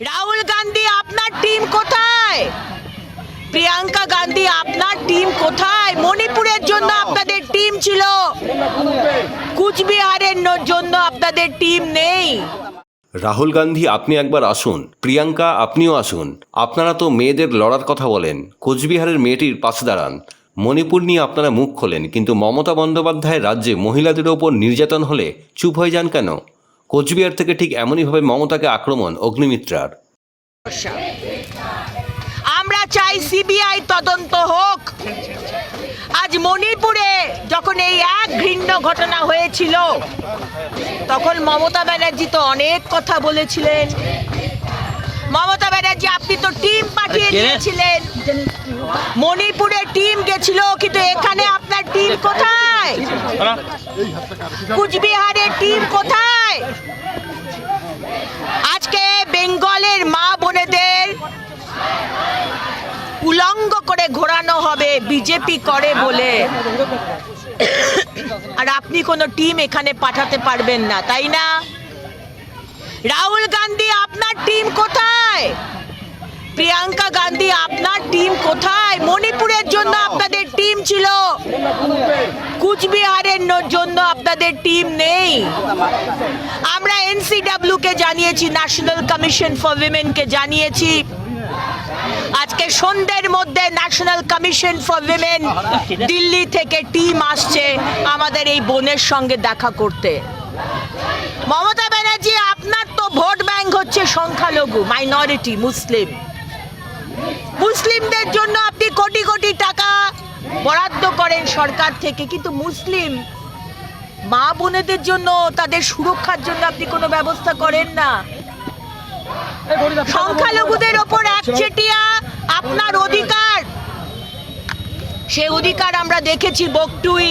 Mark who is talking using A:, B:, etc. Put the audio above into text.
A: রাহুল গান্ধী আপনার টিম কোথায়? প্রিয়াঙ্কা গান্ধী আপনার টিম কোথায়? মণিপুরের জন্য আপনাদের টিম ছিল। কুচবিহারের জন্য আপনাদের টিম নেই।
B: রাহুল গান্ধী আপনি একবার আসুন। প্রিয়াঙ্কা আপনিও আসুন। আপনারা তো মেয়েদের লড়ার কথা বলেন। কোচবিহারের মেয়েটির পাশে দাঁড়ান। মণিপুর নিয়ে আপনারা মুখ খোলেন কিন্তু মমতা বন্দ্যোপাধ্যায়ের রাজ্যে মহিলাদের ওপর নির্যাতন হলে চুপ হয়ে যান কেন? কোচবিহার থেকে ঠিক এমনইভাবে মমতাকে আক্রমণ অগ্নিমিত্রার।
A: আমরা চাই সিবিআই তদন্ত হোক। আজ মণিপুরে যখন এই এক ঘৃণ্য ঘটনা হয়েছিল তখন মমতা ব্যানার্জি তো অনেক কথা বলেছিলেন। মমতা ব্যানার্জি আপনি তো টিম পাঠিয়ে দিয়েছিলেন। মণিপুরে টিম গেছিল কিন্তু এখানে আপনার টিম কোথায়? কুচবিহারের টিম কোথায় আজকে বেঙ্গলের মা বোনেদের উলঙ্গ করে ঘোরানো হবে, বিজেপি করে বলে। আর আপনি কোনো টিম এখানে পাঠাতে পারবেন না, তাই না? রাহুল গান্ধী, আপনার টিম কোথায়? প্রিয়াঙ্কা গান্ধী, আপনার টিম কোথায়? মণিপুরের জন্য আপনাদের টিম ছিল। কুচবিহারের জন্য আপনাদের টিম নেই। আমরা এনসিডব্লিউ কে জানিয়েছি ন্যাশনাল কমিশন ফর উইমেনকে জানিয়েছি। আজকে সন্ধ্যের মধ্যে national commission for women Delhi থেকে টিম আসছে আমাদের এই বোনের সঙ্গে দেখা করতে। মমতা ব্যানার্জি, আপনার তো ভোট ব্যাংক হচ্ছে সংখ্যালঘু মাইনরিটি মুসলিম। মুসলিমদের জন্য আপনি কোটি কোটি টাকা বরাদ্দ করেন সরকার থেকে, কিন্তু মুসলিম মা বোনেদের জন্য, তাদের সুরক্ষার জন্য আপনি কোনো ব্যবস্থা করেন না। সংখ্যালঘুদের ওপর একচেটিয়া আপনার অধিকার সে অধিকার আমরা দেখেছি বকটুই